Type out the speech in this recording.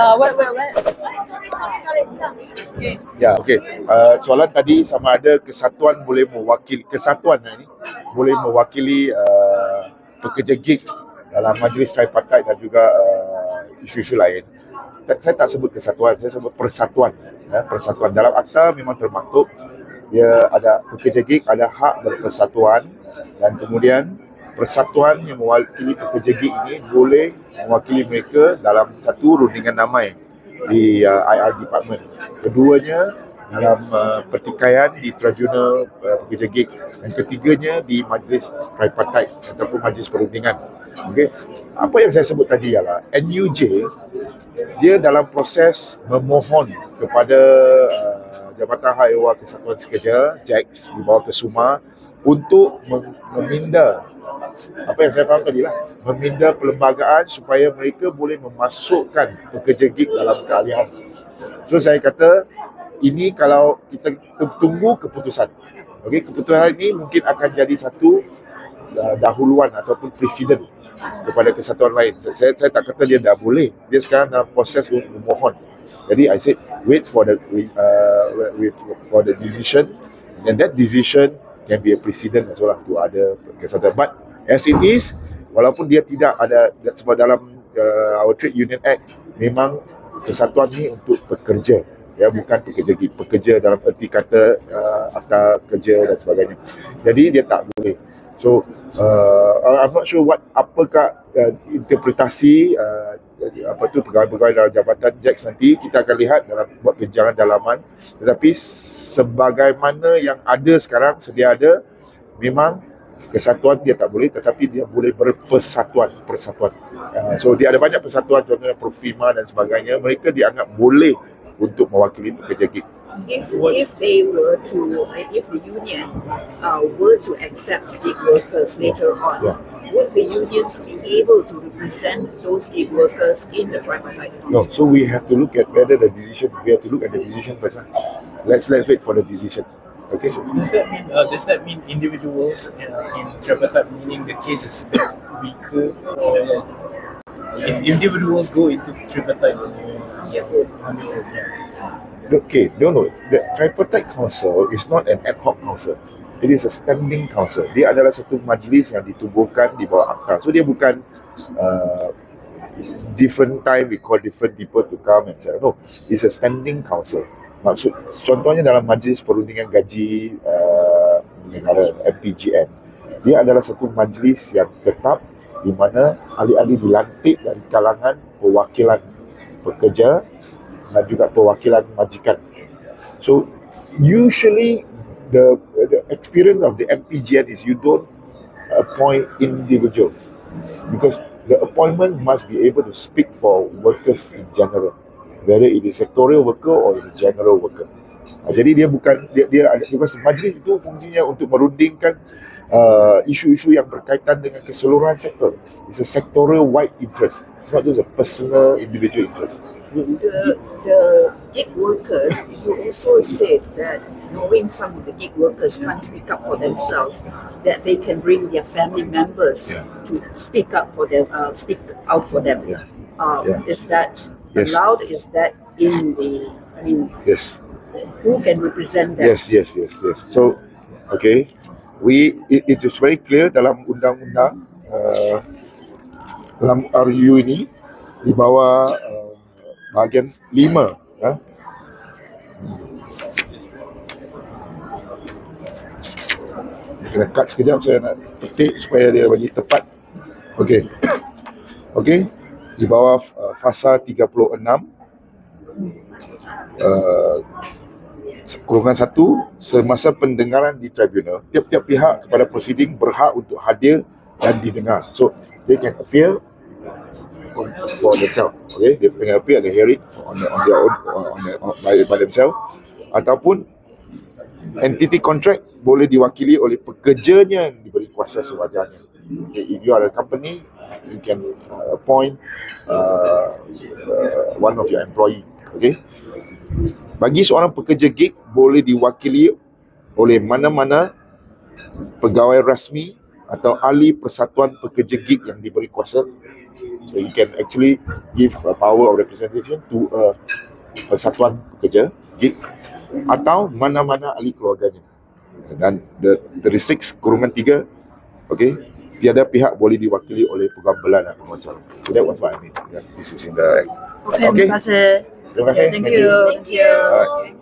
Uh. Okay. Ya, okey. Uh, soalan tadi sama ada kesatuan boleh mewakili kesatuan ini boleh mewakili uh, pekerja gig dalam majlis tripartite dan juga uh, isu-isu lain. Saya tak sebut kesatuan, saya sebut persatuan. Ya, persatuan dalam akta memang termaktub dia ada pekerja gig ada hak berpersatuan dan kemudian persatuan yang mewakili pekerja gig ini boleh mewakili mereka dalam satu rundingan damai di uh, IR department. Keduanya dalam uh, pertikaian di tribunal uh, pekerja gig dan ketiganya di majlis tripartite ataupun majlis perundingan. Okey. Apa yang saya sebut tadi ialah NUJ dia dalam proses memohon kepada uh, Jabatan Hak Ehwal Kesatuan Sekerja JAX di bawah Kesuma untuk mem- meminda apa yang saya faham tadi lah meminda perlembagaan supaya mereka boleh memasukkan pekerja gig dalam keahlian so saya kata ini kalau kita tunggu keputusan okey keputusan ini mungkin akan jadi satu uh, dahuluan ataupun presiden kepada kesatuan lain. Saya, saya tak kata dia dah boleh. Dia sekarang dalam proses memohon. Jadi I said wait for the uh, wait for the decision and that decision can be a precedent as well lah to other kesatuan. But as it is, walaupun dia tidak ada sebab dalam uh, our Trade Union Act memang kesatuan ni untuk pekerja. Ya bukan pekerja pekerja dalam erti kata uh, akta kerja dan sebagainya. Jadi dia tak boleh so uh, I'm not sure what apakah uh, interpretasi uh, apa tu pegawai-pegawai dalam jabatan JAX nanti kita akan lihat dalam buat perbincangan dalaman. Tetapi sebagaimana yang ada sekarang sedia ada memang kesatuan dia tak boleh tetapi dia boleh berpersatuan persatuan. Uh, so dia ada banyak persatuan contohnya Profima dan sebagainya mereka dianggap boleh untuk mewakili pekerja gig if if they were to if the union uh, were to accept gig workers later on, Yeah. would the unions be able to represent those gig workers in the tripartite No, so we have to look at whether the decision. We have to look at the decision first. Huh? Let's let's wait for the decision. Okay. So does that mean uh, does that mean individuals uh, in tripartite meaning the cases is a bit weaker or if individuals go into tripartite Yeah. Okay. No, no. The tripartite council is not an ad hoc council. It is a standing council. Dia adalah satu majlis yang ditubuhkan di bawah akta. So dia bukan uh, different time we call different people to come and say no. It's a standing council. Maksud contohnya dalam majlis perundingan gaji uh, negara MPGN. Dia adalah satu majlis yang tetap di mana ahli-ahli dilantik dari kalangan perwakilan pekerja dan juga perwakilan majikan. So usually the the experience of the MPGN is you don't appoint individuals because the appointment must be able to speak for workers in general, whether it is sectorial worker or it is general worker. Ah, jadi dia bukan dia dia ada because majlis itu fungsinya untuk merundingkan uh, isu-isu yang berkaitan dengan keseluruhan sektor. It's a sectorial wide interest. It's not just a personal individual interest. The the gig workers, you also said that knowing some of the gig workers can't speak up for themselves, that they can bring their family members Yeah. to speak up for them, uh, speak out for them. Yeah. Um, Yeah. Is that Yes. allowed? Is that in the? I mean, Yes. Who can represent them? Yes, yes, yes, yes. So, okay, we it, it is very clear dalam undang-undang uh, dalam RU ini di bawah uh, bahagian 5 uh, kena cut sekejap saya nak petik supaya dia bagi tepat. Okey. Okey. Di bawah uh, fasa 36 uh, kurungan satu semasa pendengaran di tribunal tiap-tiap pihak kepada proceeding berhak untuk hadir dan didengar. So they can appeal on, for themselves okay? They can appeal at the hearing for, on, on their own on, the, on, by, by themselves. Ataupun entity contract boleh diwakili oleh pekerjanya yang diberi kuasa sewajarnya. Okay, if you are a company you can uh, appoint uh, uh, one of your employee okay bagi seorang pekerja gig boleh diwakili oleh mana-mana pegawai rasmi atau ahli persatuan pekerja gig yang diberi kuasa So you can actually give a power of representation to a persatuan pekerja gig atau mana-mana ahli keluarganya. Dan the 36 kurungan 3 okay, tiada pihak boleh diwakili oleh penggambalan atau macam. So that was what I mean. Yeah, this is in the Okay, Okay. terima kasih. Terima kasih. Thank you. Thank you. Alright.